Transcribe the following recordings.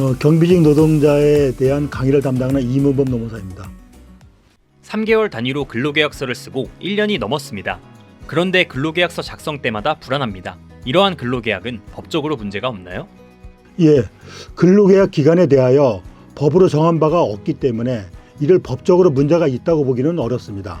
어, 경비직 노동자에 대한 강의를 담당하는 이문범 노무사입니다. 3개월 단위로 근로계약서를 쓰고 1년이 넘었습니다. 그런데 근로계약서 작성 때마다 불안합니다. 이러한 근로계약은 법적으로 문제가 없나요? 예, 근로계약 기간에 대하여 법으로 정한 바가 없기 때문에 이를 법적으로 문제가 있다고 보기는 어렵습니다.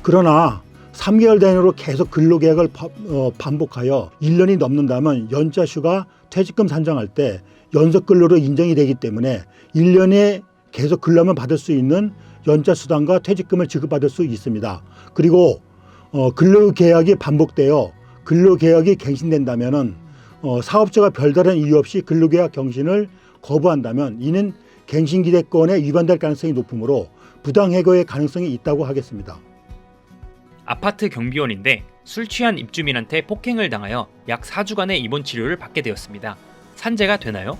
그러나 3개월 단위로 계속 근로계약을 바- 어, 반복하여 1년이 넘는다면 연차 휴가 퇴직금 산정할 때 연속 근로로 인정이 되기 때문에 1년에 계속 근로만 받을 수 있는 연차 수당과 퇴직금을 지급받을 수 있습니다. 그리고 어, 근로계약이 반복되어 근로계약이 갱신된다면은 어, 사업자가 별다른 이유 없이 근로계약 경신을 거부한다면 이는 갱신기대권에 위반될 가능성이 높으므로 부당해고의 가능성이 있다고 하겠습니다. 아파트 경비원인데 술 취한 입주민한테 폭행을 당하여 약 4주간의 입원 치료를 받게 되었습니다. 산재가 되나요?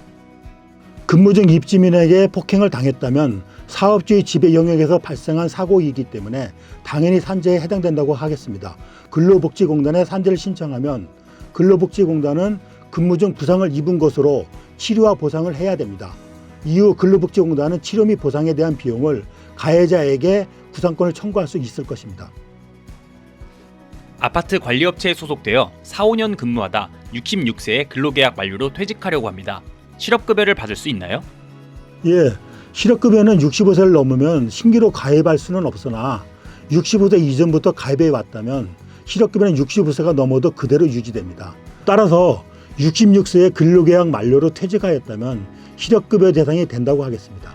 근무 중 입주민에게 폭행을 당했다면 사업주의 지배 영역에서 발생한 사고이기 때문에 당연히 산재에 해당된다고 하겠습니다. 근로복지공단에 산재를 신청하면 근로복지공단은 근무 중 부상을 입은 것으로 치료와 보상을 해야 됩니다. 이후 근로복지공단은 치료 및 보상에 대한 비용을 가해자에게 구상권을 청구할 수 있을 것입니다. 아파트 관리업체에 소속되어 4, 5년 근무하다 66세의 근로계약 만료로 퇴직하려고 합니다. 실업급여를 받을 수 있나요? 예, 실업급여는 65세를 넘으면 신규로 가입할 수는 없으나 65세 이전부터 가입해 왔다면 실업급여는 65세가 넘어도 그대로 유지됩니다. 따라서 66세의 근로계약 만료로 퇴직하였다면 실업급여 대상이 된다고 하겠습니다.